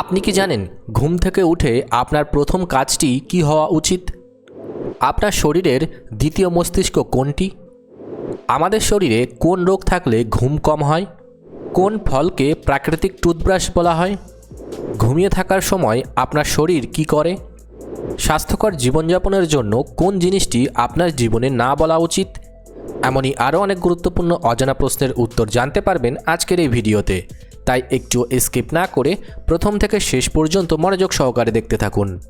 আপনি কি জানেন ঘুম থেকে উঠে আপনার প্রথম কাজটি কি হওয়া উচিত? আপনার শরীরের দ্বিতীয় মস্তিষ্ক কোনটি? আমাদের শরীরে কোন রোগ থাকলে ঘুম কম হয়? কোন ফলকে প্রাকৃতিক টুথব্রাশ বলা হয়? ঘুমিয়ে থাকার সময় আপনার শরীর কি করে? স্বাস্থ্যকর জীবনযাপনের জন্য কোন জিনিসটি আপনার জীবনে না বলা উচিত? এমনই আরও অনেক গুরুত্বপূর্ণ অজানা প্রশ্নের উত্তর জানতে পারবেন আজকের এই ভিডিওতে। তাই একটু স্কিপ না করে প্রথম থেকে শেষ পর্যন্ত মনোযোগ সহকারে দেখতে থাকুন।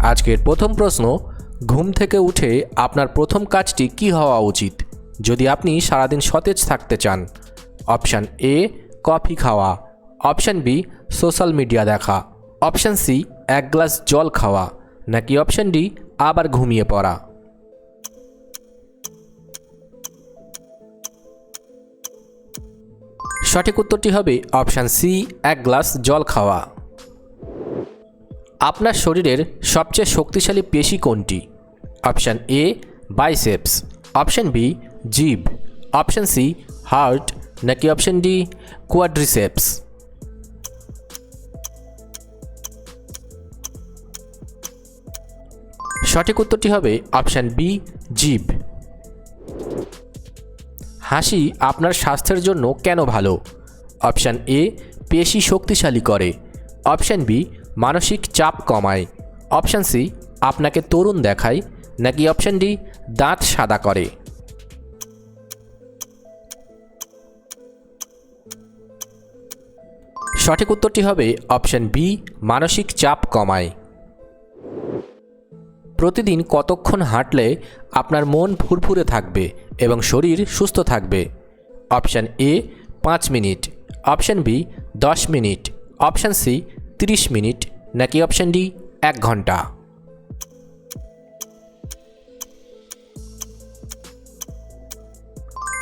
আজকের প্রথম প্রশ্ন, ঘুম থেকে উঠে আপনার প্রথম কাজটি কি হওয়া উচিত? যদি আপনি সারাদিন সতেজ থাকতে চান, অপশান এ, কফি খাওয়া, অপশান বি, সোশ্যাল মিডিয়া দেখা, অপশান সি, এক গ্লাস জল খাওয়া, নাকি অপশান ডি, আবার ঘুমিয়ে পড়া। সঠিক উত্তরটি হবে অপশান সি, এক গ্লাস জল খাওয়া। আপনার শরীরের সবচেয়ে শক্তিশালী পেশি কোনটি? Option A, biceps. Option B, জিভ। Option C, heart. নাকি অপশান ডি, কোয়াড্রিসেপস। সঠিক উত্তরটি হবে অপশান বি, জিভ। হাসি আপনার স্বাস্থ্যের জন্য কেন ভালো? অপশান এ, পেশি শক্তিশালী করে। অপশান বি, মানসিক চাপ কমায়। অপশান সি, আপনাকে তরুণ দেখায়, নাকি অপশান ডি, দাঁত সাদা করে। সঠিক উত্তরটি হবে অপশান বি, মানসিক চাপ কমায়। প্রতিদিন কতক্ষণ হাঁটলে আপনার মন ফুরফুরে থাকবে এবং শরীর সুস্থ থাকবে? অপশান এ, পাঁচ মিনিট। অপশান বি, দশ মিনিট। অপশান সি, তিরিশ মিনিট। নাকি অপশান ডি, এক ঘণ্টা?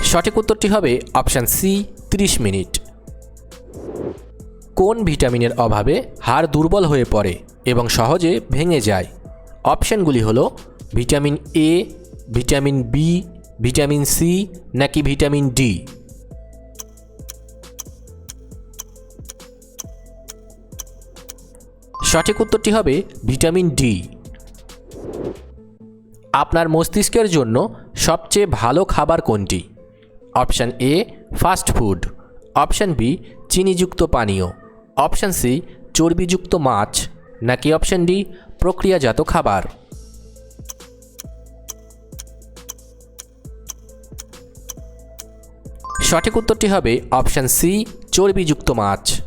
সঠিক উত্তরটি হবে অপশান সি, তিরিশ মিনিট। কোন ভিটামিনের অভাবে হাড় দুর্বল হয়ে পড়ে এবং সহজে ভেঙে যায়? অপশানগুলি হলো vitamin A vitamin B vitamin C নাকি ভিটামিন ডি সঠিক উত্তরটি হবে ভিটামিন ডি আপনার মস্তিষ্কের জন্য সবচেয়ে ভালো খাবার কোনটি? Option A fast food. Option B চিনিযুক্ত পানীয়। অপশান সি চর্বিযুক্ত মাছ। নাকি অপশান ডি প্রক্রিয়াজাত খাবার। সঠিক উত্তরটি হবে অপশান সি, চর্বিযুক্ত মাছ।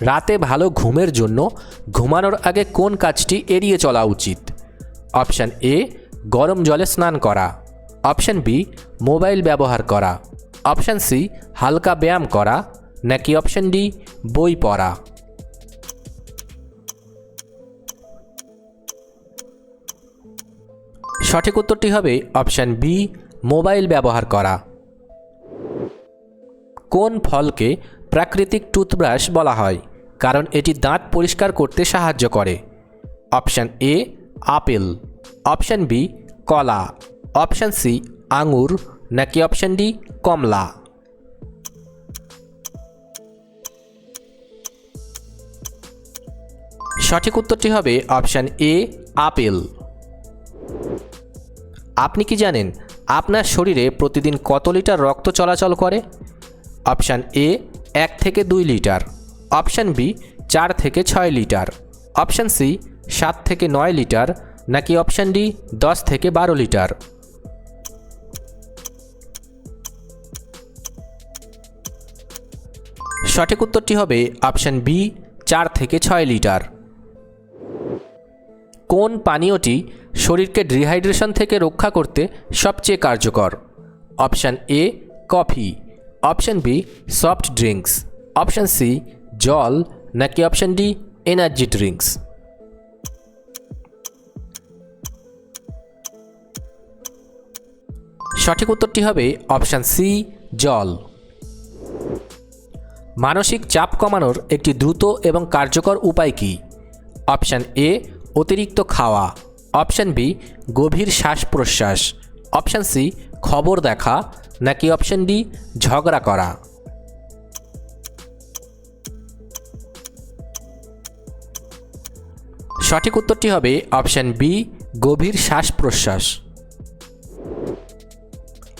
রাতে ভালো ঘুমের জন্য ঘুমানোর আগে কোন কাজটি এড়িয়ে চলা উচিত? অপশান এ, গরম জলে স্নান করা। অপশান বি, মোবাইল ব্যবহার করা। অপশান সি, হালকা ব্যায়াম করা। নাকি অপশান ডি, বই পড়া। সঠিক উত্তরটি হবে অপশান বি মোবাইল ব্যবহার করা। কোন ফলকে প্রাকৃতিক টুথব্রাশ বলা হয়? কারণ এটি দাঁত পরিষ্কার করতে সাহায্য করে। Option A apple. Option B কলা। অপশান সি আঙুর। নাকি অপশান ডি কমলা। সঠিক উত্তরটি হবে অপশান এ আপেল। আপনি কি জানেন আপনার শরীরে প্রতিদিন কত লিটার রক্ত চলাচল করে? অপশান এ, এক থেকে দুই লিটার। অপশান বি, চার থেকে ছয় লিটার। অপশান সি, সাত থেকে নয় লিটার, নাকি অপশান ডি, দশ থেকে বারো লিটার? সঠিক উত্তরটি হবে অপশান বি, চার থেকে ছয় লিটার। কোন পানীয়টি শরীরকে ডিহাইড্রেশন থেকে রক্ষা করতে সবচেয়ে কার্যকর? Option A, coffee. Option B, soft drinks. Option C, জল। নাকি অপশান ডি, এনার্জি ড্রিঙ্কস? সঠিক উত্তরটি হবে অপশান সি, জল। মানসিক চাপ কমানোর একটি দ্রুত এবং কার্যকর উপায় কী? অপশান এ অতিরিক্ত খাওয়া। অপশান বি, গভীর শ্বাস প্রশ্বাস অপশান সি, খবর দেখা। নাকি অপশান ডি, ঝগড়া করা। সঠিক উত্তরটি হবে অপশান বি, গভীর শ্বাস প্রশ্বাস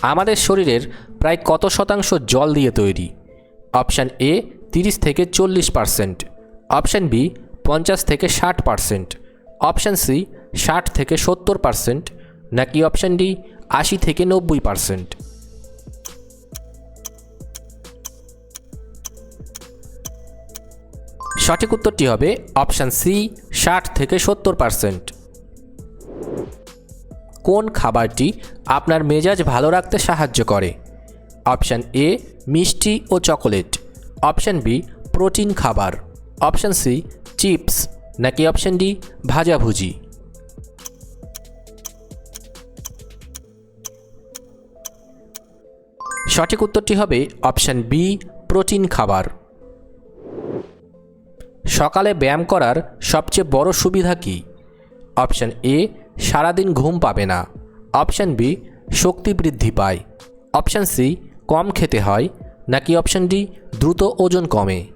আমাদের শরীরের প্রায় কত শতাংশ জল দিয়ে তৈরি? অপশান এ, তিরিশ থেকে চল্লিশ পারসেন্ট। অপশান বি, পঞ্চাশ থেকে ষাট পারসেন্ট। অপশান সি, ষাট থেকে সত্তর পার্সেন্ট, নাকি অপশান ডি, আশি থেকে নব্বই পার্সেন্ট? সঠিক উত্তরটি হবে অপশান সি, ষাট থেকে সত্তর পার্সেন্ট। কোন খাবারটি আপনার মেজাজ ভালো রাখতে সাহায্য করে? অপশান এ, মিষ্টি ও চকোলেট। অপশান বি, প্রোটিন খাবার। Option C, chips. নাকি অপশান ডি ভাজাভুজি সঠিক উত্তরটি হবে অপশান বি প্রোটিন খাবার। সকালে ব্যায়াম করার সবচেয়ে বড় সুবিধা কী? অপশান এ সারাদিন ঘুম পাবে না। অপশান বি শক্তি বৃদ্ধি পায়। অপশান সি কম খেতে হয়। নাকি অপশান ডি দ্রুত ওজন কমে।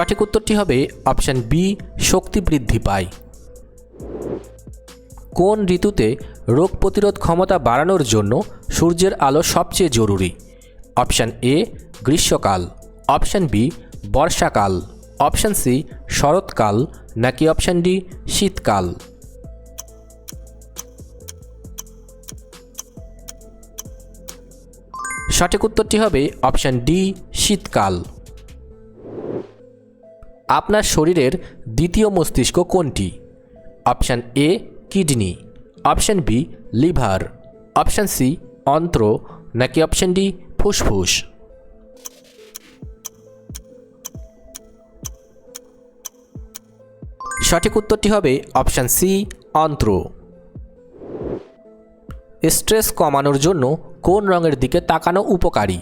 সঠিক উত্তরটি হবে অপশান বি, শক্তি বৃদ্ধি পায়। কোন ঋতুতে রোগ প্রতিরোধ ক্ষমতা বাড়ানোর জন্য সূর্যের আলো সবচেয়ে জরুরি? অপশান এ, গ্রীষ্মকাল। অপশান বি, বর্ষাকাল। অপশান সি, শরৎকাল। নাকি অপশান ডি, শীতকাল? সঠিক উত্তরটি হবে অপশান ডি, শীতকাল। আপনার শরীরের দ্বিতীয় মস্তিষ্ক কোনটি? Option A, kidney. Option B, liver. Option C, অন্ত্র। নাকি অপশান ডি, ফুসফুস? সঠিক উত্তরটি হবে অপশান সি, অন্ত্র। স্ট্রেস কমানোর জন্য কোন রঙের দিকে তাকানো উপকারী?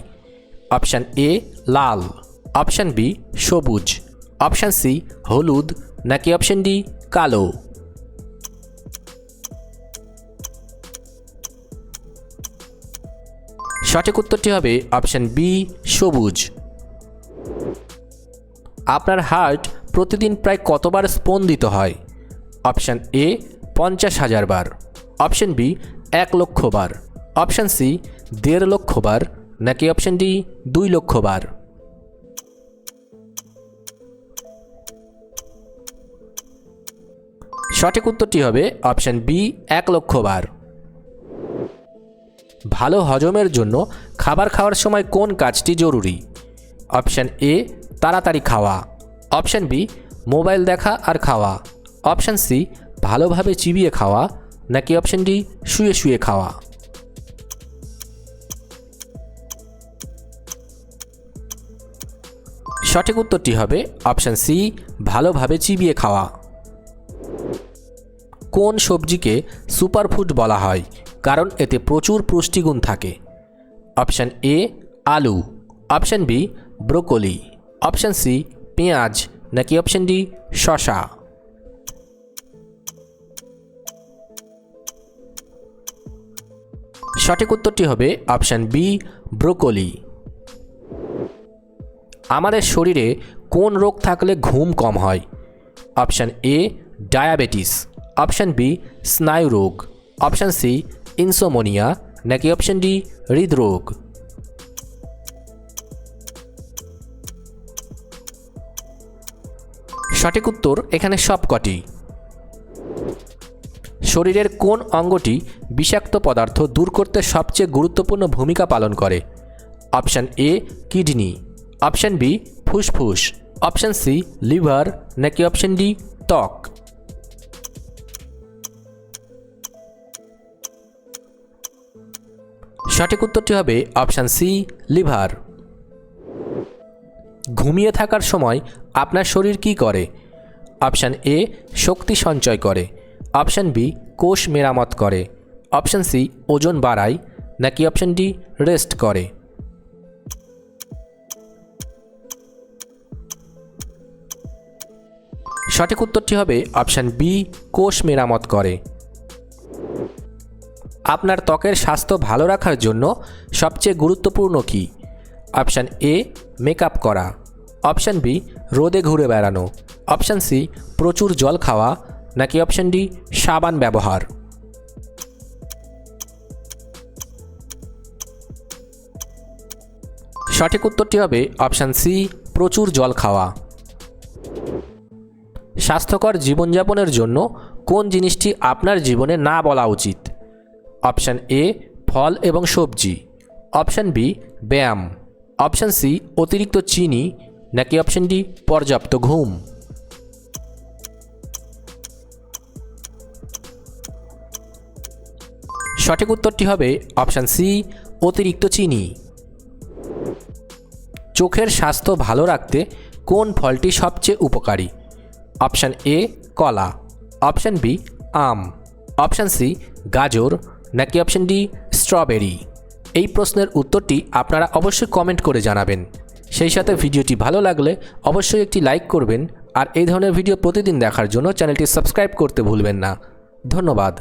অপশান এ, লাল। অপশান বি, সবুজ। অপশান সি হলুদ, নাকি অপশান ডি কালো? সঠিক উত্তরটি হবে অপশান বি সবুজ। আপনার হার্ট প্রতিদিন প্রায় কতবার স্পন্দিত হয়? অপশান এ পঞ্চাশ হাজার বার। অপশান বি এক লক্ষ বার। অপশান সি দেড় লক্ষ বার। নাকি অপশান ডি দুই লক্ষ বার? সঠিক উত্তরটি হবে অপশান বি, এক লক্ষ বার। ভালো হজমের জন্য খাবার খাওয়ার সময় কোন কাজটি জরুরি? অপশান এ, তাড়াতাড়ি খাওয়া। অপশান বি, মোবাইল দেখা আর খাওয়া। অপশান সি, ভালোভাবে চিবিয়ে খাওয়া। নাকি অপশান ডি, শুয়ে শুয়ে খাওয়া। সঠিক উত্তরটি হবে অপশান সি, ভালোভাবে চিবিয়ে খাওয়া। কোন সবজিকে সুপারফুড বলা হয়? কারণ এতে প্রচুর পুষ্টিগুণ থাকে। অপশান এ, আলু। Option B, broccoli. Option C, পেঁয়াজ। নাকি অপশান ডি শশা সঠিক উত্তরটি হবে অপশান বি, ব্রোকলি। আমাদের শরীরে কোন রোগ থাকলে ঘুম কম হয়? Option A diabetes option B স্নায়ু রোগ অপশান সি ইনসোমোনিয়া নাকি অপশান ডি হৃদরোগ? সঠিক উত্তর এখানে সবকটি। শরীরের কোন অঙ্গটি বিষাক্ত পদার্থ দূর করতে সবচেয়ে গুরুত্বপূর্ণ ভূমিকা পালন করে? Option A kidney option B ফুসফুস অপশান সি লিভার নাকি অপশান ডি ত্বক? সঠিক উত্তরটি হবে অপশান সি, লিভার। ঘুমিয়ে থাকার সময় আপনার শরীর কি করে? অপশান এ, শক্তি সঞ্চয় করে। অপশান বি, কোষ মেরামত করে। অপশান সি, ওজন বাড়ায়, নাকি অপশান ডি, রেস্ট করে। সঠিক উত্তরটি হবে অপশান বি, কোষ মেরামত করে। আপনার ত্বকের স্বাস্থ্য ভালো রাখার জন্য সবচেয়ে গুরুত্বপূর্ণ কি? অপশান এ, মেকআপ করা। অপশান বি, রোদে ঘুরে বেড়ানো। অপশান সি, প্রচুর জল খাওয়া। নাকি অপশান ডি, সাবান ব্যবহার। সঠিক উত্তরটি হবে অপশান সি, প্রচুর জল খাওয়া। স্বাস্থ্যকর জীবনযাপনের জন্য কোন জিনিসটি আপনার জীবনে না বলা উচিত? অপশান এ, ফল এবং সবজি। অপশান বি, ব্যায়াম। অপশান সি, অতিরিক্ত চিনি, নাকি অপশান ডি, পর্যাপ্ত ঘুম। সঠিক উত্তরটি হবে অপশান সি, অতিরিক্ত চিনি। চোখের স্বাস্থ্য ভালো রাখতে কোন ফলটি সবচেয়ে উপকারী? অপশান এ, কলা। অপশান বি, আম। অপশান সি, গাজর। নাকি অপশন ডি স্ট্রবেরি এই প্রশ্নের উত্তরটি আপনারা অবশ্যই কমেন্ট করে জানাবেন। সেই সাথে ভিডিওটি ভালো লাগলে অবশ্যই একটি লাইক করবেন। আর এই ধরনের ভিডিও প্রতিদিন দেখার জন্য চ্যানেলটি সাবস্ক্রাইব করতে ভুলবেন না। ধন্যবাদ।